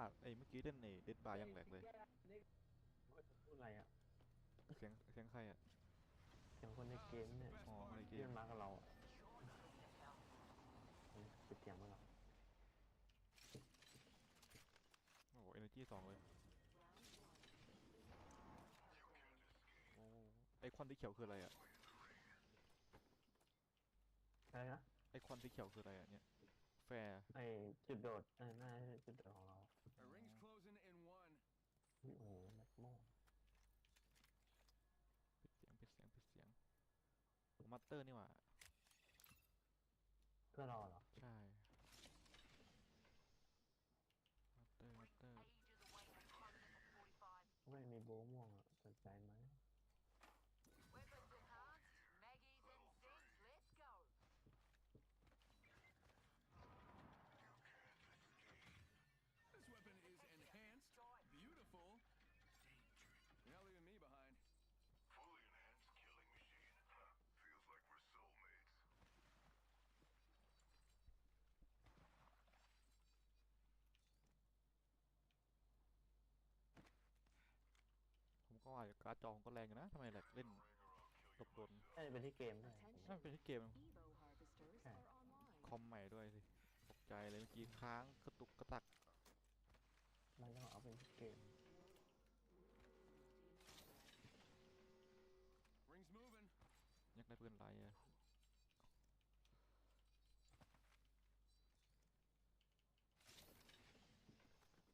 ว่าไอ้เมื่อกี้เล่นในเดดบาร์ยังแหลกเลย พูดอะไรอะเสียงเสียงใครอะอย่างคนในเกมเนี่ยอ๋อในเกที่มมันมากับเราอะมันปิดเสียงมาเราโอ้โหเอเนจีสองเลยโอ้ไอควันสีเขียวคืออะไรอะอะไรนะไอควันสีเขียวคืออะไรอะเนี่ยแฟร์ไอจุดโดดเออน่าจะจุดโดดของเรา The ring's closing in one. อุ๊ยโอ้โหแม็กโม่ ปิดเสียงปิดเสียงปิดเสียง มัตเตอร์นี่หว่า เพื่อเราเหรอ ใช่มัตเตอร์มัตเตอร์ Ages away from closing at 45. ไม่มีโบว์ม่วงอะสนใจไหม ว่าการ์ดจอผมก็แรงอยู่นะทำไมแหลกเล่น Ringer, I'll kill ตบโดนน่าจะเป็นที่เกมด้วยนั่นเป็นที่เกม Evo harvesters Okay. are online. คอมใหม่ด้วยสิตกใจเลยเมื่อกี้ค้างกระตุกกระตักมันต้องเอาเป็นที่เกม Ring's moving. ยักได้ปืนไรอะ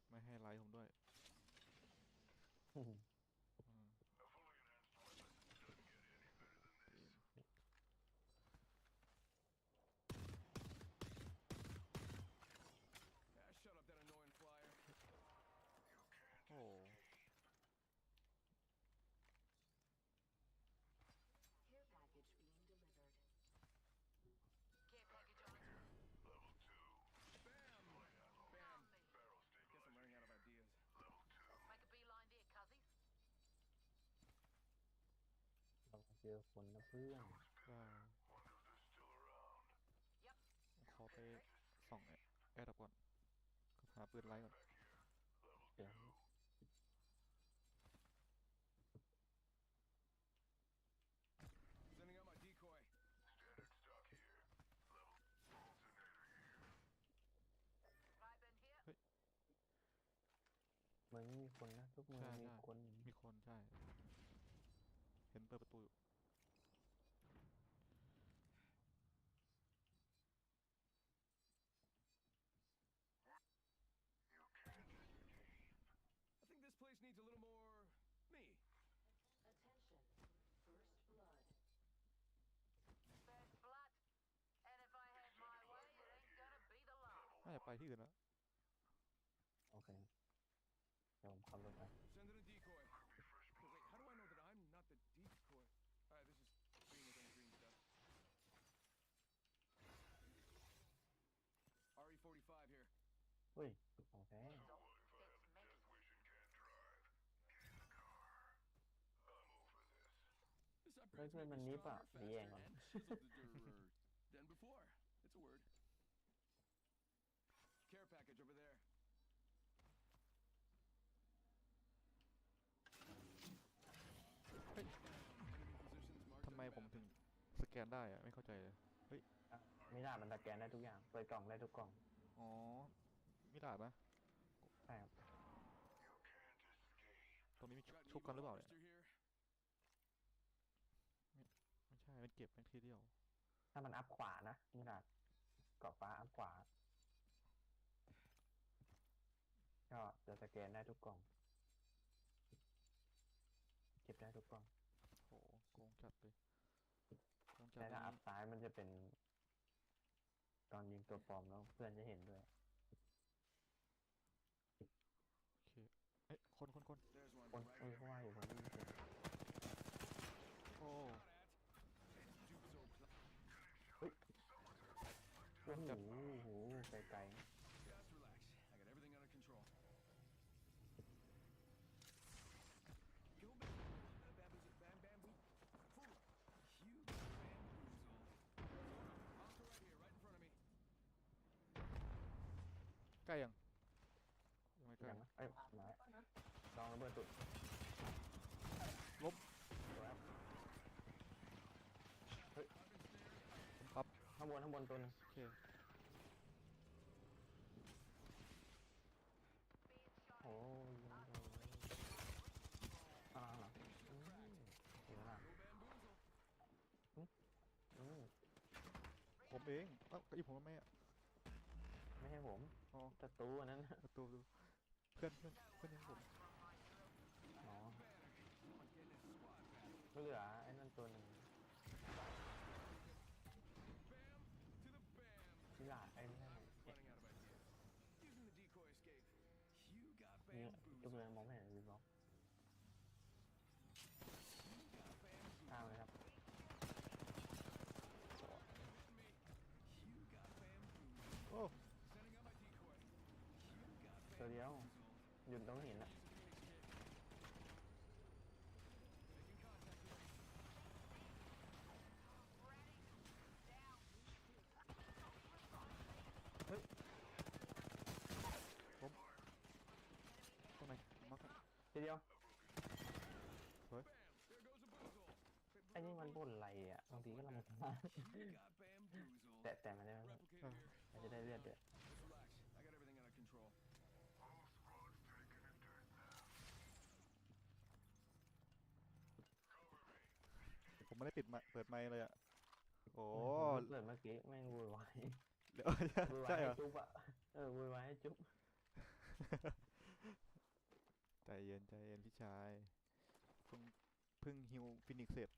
ไม่ให้ไลค์ผมด้วย อืม A fully enhanced weapon doesn't get any better than this. Ah, shut up, that annoying flyer. You can't โอ้ Care package being delivered. Care package on its way. level two. Bam! On Bam. me. Barrel Guess I'm running out of ideas. Level two. Make a beeline there, cuzzy. เราเจ อคนนะเพื่อนว่า Wonder if they're still around. Yep. ขอไปส่องแอร์ดับก่อนก็หาปืนไลค์ก่อน Level เดี๋ยว two. Sending out my decoy. Standard stock here. Level alternator here. Pipe in here. เหมือนไม่มีคนนะทุกเมืองใช่มีใช่คน มีคน ใช่ เห็นเปิดประตูอยู่ ไปที่อื่นแล้ว โอเคเดี๋ยวผมขับรถไป Send in a decoy. Be first But wait, how do I know that I'm not the decoy? Alright, this is green with any green stuff. RE45 here. เฮ้ยของแท้ So what if I have a death wish and can't drive? Get in the car. I'm over this. This Where's upgrade's my made me nipa? stronger, Yeah, faster, man. and chiseled than before. กนได้อะไม่เข้าใจเลยอะไม่ได้มันตะแกนได้ทุกอย่าง เปิดกล่องได้ทุกกล่อง อ๋อมิลาดนะใช่ครับ You can't escape. ตรงนี้มีชุ Got an ชุบกันหรือ Evo เปล่าเนี่ย harvester here. ไม่ใช่มันเก็บแค่ทีเดียวถ้ามันอัพขวานะนี่นะเกาะฟ้าอัพขวา ก็จะสแกนได้ทุกกล่อง เก็บได้ทุกกล่อง โหโกงจัดเลยโกงจัด แต่เลถ้ายอัพนี่ซ้ายมันจะเป็น ตอนยิงตัวปลอมแล้วเพื่อนจะเห็นด้วย โอเคเอ้ยคนคนคน There's one คน right เออ here. เพราะว่าอยู่ผมได้ยินเสียงโอ้ Shot at. And Duke's old pl- โอ้โหโอ้โหไกล Just ใกล้ยังยังไม่ใกล้ยังนะเอ้ยมาแล้วลองระเบิดตุดล้มสวยครับผมปั๊บข้างบนข้างบนตัวหนึงโอเคโอ้ยยิงเลยข้างหลังข้างหลังอืมอยู่ข้างหลังอืมอืมผมเองเอ้าเก้าอี้ผมทำไมอะไม่ใช่ผม อ๋อศัตรูอันนั้นน่ะประตูดูเพื่อนเพื่อนเพื่อนยังผมอ๋อไม่เหลือไอ้นั่นตัวหนึ่ง Bam to the bam. ที่หลาดไอ้นั่นน่ะ Running out of ideas. Using the decoy escape. You got นี่ bamboozled. ตัวเมืองมองไม่เห็นวิบล็อก You got bamboozled. ข้ามเลยครับ Me. You got bamboozled. โอ้ Sending out my decoy. You got ตัวเดียว bamboozled. หยุดตรงหินอะ Making contact here. ตรงไหนมักทีเดียว Bam. There goes a boozle. ไอ้นี่มันบ่นอะไรอะบางทีก็ลำคาญ You got bamboozled. แต่แต่มันจะ Replicator here. มันจะได้เลือดด้วย Just relax. I got everything under control. Whole squad's taking a dirt nap. Cover me. ผมไม่ได้ ปิดไมค์เปิดไมค์เลยอะโอ้เปิดเมื่อกี้แม่งวุ่นวายเดี๋ยววุ่นวายใช่เหรให้อ จุ๊บอะเออวุ่นวายให้จุ๊บใจเย็นใจเย็นพี่ชายเพิ่งเพิ่งฮิวฟินิกซ์เสร็จ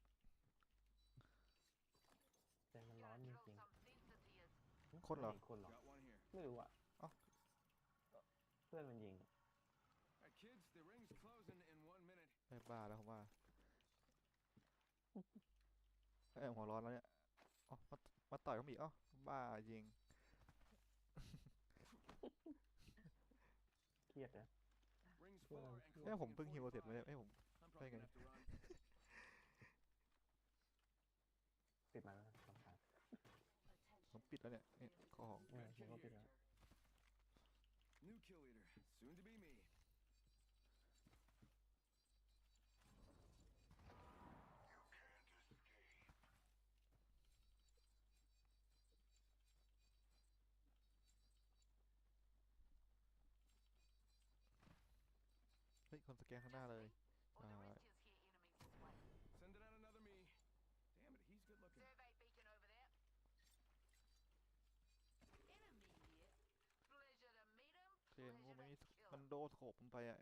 แต่มันร้อนจริง Some sense of tears. ๆคนเหรอไม่คนหรอ Got one here. ไม่รู้อะเอ้า เพื่อนมันยิง Alright, kids, the ring's closing in one minute. ได้บ้าแล้วผมว่า ไอ้ยหัวร้อนแล้วเนี่ยอ๋อมามาต่อยเขาอีกเอ้าบ้าจริง เครียดนะ Rings Well, far and yeah. เอ้ย closing ผม in เพิ่งฮิวเสร็จไม่ได้ 45. เอ้ยผม I'm probably Thank gonna have to run. ปิดมาแล้วสำคัญผมปิดแล้วเนี่ยนี่ของ เออผมก็ปิดแล้ว New kill leader, soon to be me. เฮ้ยคนสแกนข้างหน้าเลย Or the Alright. rest is here enemies this way. Sending out another me. Damn it, he's good looking. Survey beacon over there. Intermediate. Pleasure to meet him. เจนว่า Pleasure มัน to มี kill มัน him. โดสโคปผมไปอะ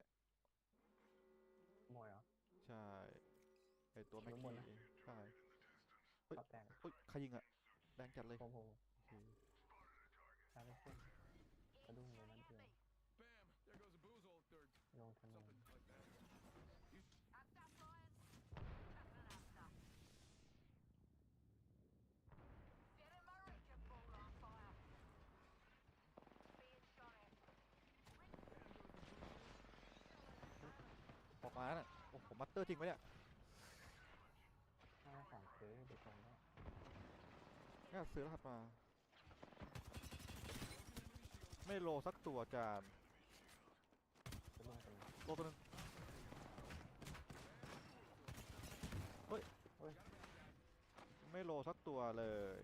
ขโมยเหรอ ใช่ไอตัวแม็กข้างบนกี้นะใช่เฮ้ยปรับแต่งอุ้ยใครยิงอะแรงจัดเลยผมผมโอเคชาร์จเส้น สะดุ้งเลยนั่นเดียว Bam, there goes a boozle, or ลงถนน something like that. After flying. Nothing after. Get him a wrecking ball on fire. Being shot at. ออกมาน่ะโอ้ผมมั ตเตอร์จริงไหมเนี่ยถ้าของซื้อเดี๋ยวผมก็น่าซื้อรหัสมา ไม่โลสักตัวจานจะลงกันโลตัวหนึงเฮ้ยเฮ้ยไม่โลสักตัวเลย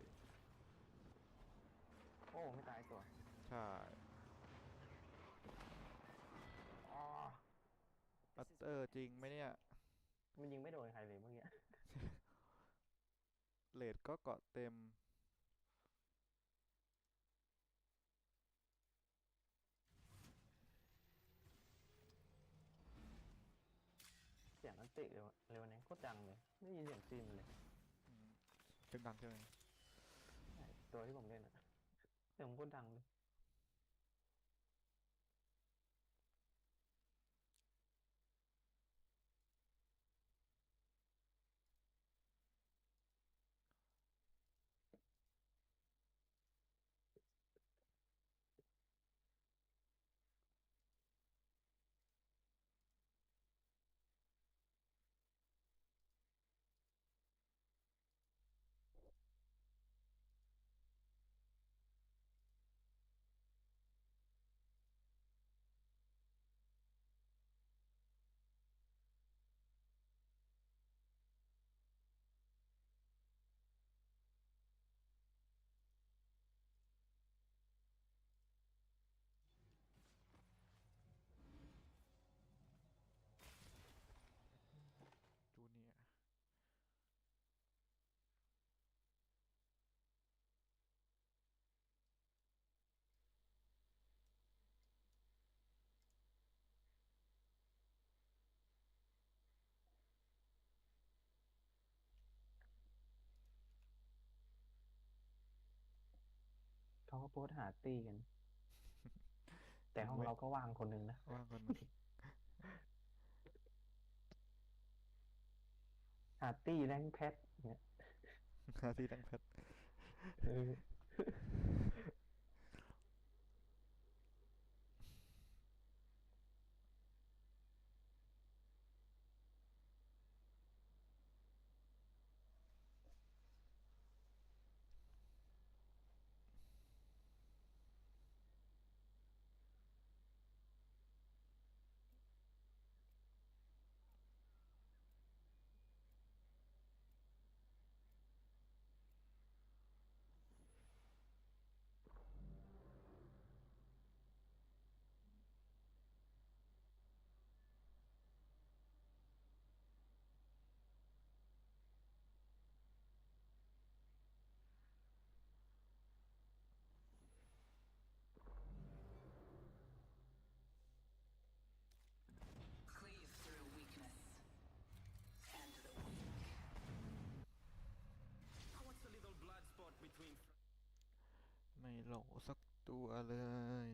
โอ้ไม่ตายตัวใช่อ๋อมัตเตอร์จริงไหมเนี่ย มันยิงไม่โดนใครเลยเมื่อกี้เลดก็เกาะเต็ม เสียงมันติเร็วเร็วเนี่ยโคตรดังเลย ไม่ได้ยินเสียงซีนมันเลยอืมเสียงดังใช่ไหมใช่ตัวที่ผมเล่นอะเสียงมันโคตรดังเลย ก็โพสต์หาตีกัน แต่ห้องเว้ยเราก็ว่างคนหนึ่งนะ ว่างคนหนึ่งหาตีแรงแพทเนี่ยหาที่ตั้งแพทเออ ไม่โหลสักตัวเลย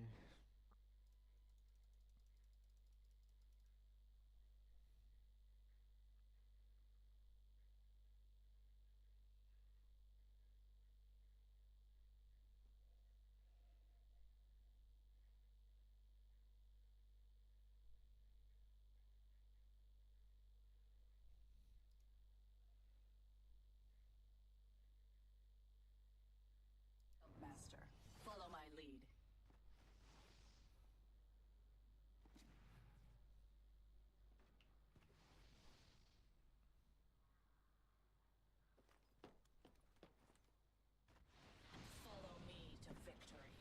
Master. Follow my lead. Follow me to victory.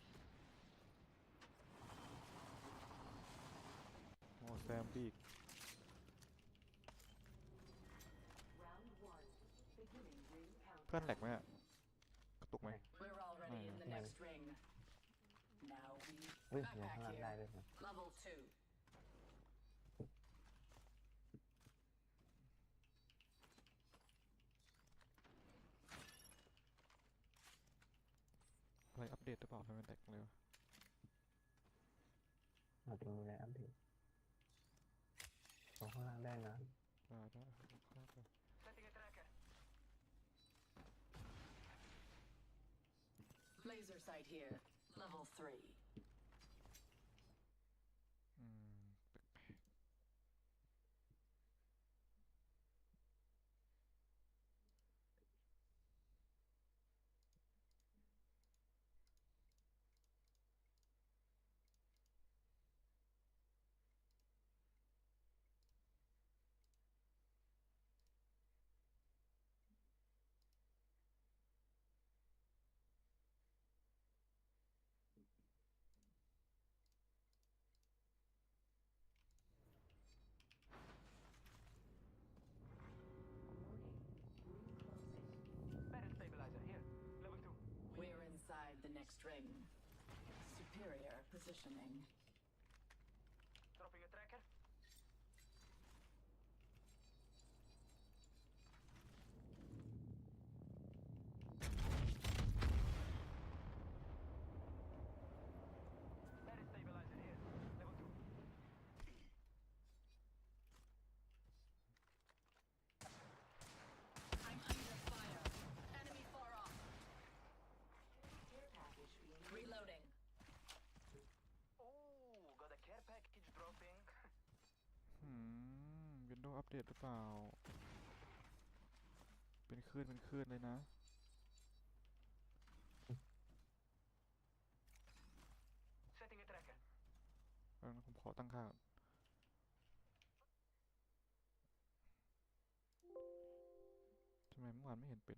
โอ้แซมปีก Round one. Beginning ring เพื่อน countdown. แหลกไหมอะกระตุกไหม We're already in the Mm. next ring. Now we เฮ้ยอยู่ backpack ข้างล่างได้ here. ด้วยนะ Level two. อะไรอัปเดตหรือเปล่าทำไมแตกเลยวะเราจะมีอะไรอัปเดตลง ข้างล่างได้นะ ได้ได้เข้าไป Laser sight here. Level three. Inside the next ring. Superior positioning. Dropping a tracker. Better stabilizer here. Level two. I'm under fire. Enemy far off. Care package being Reloading. Oh, got a care package dropping. อื มวินโดว์อัปเดตหรือเปล่า เป็นคลื่นเป็นคลื่นเลยนะ Setting a tracker. เออผมขอตั้งค่าก่อนทำไมเมื่อวานไม่เห็นเป็น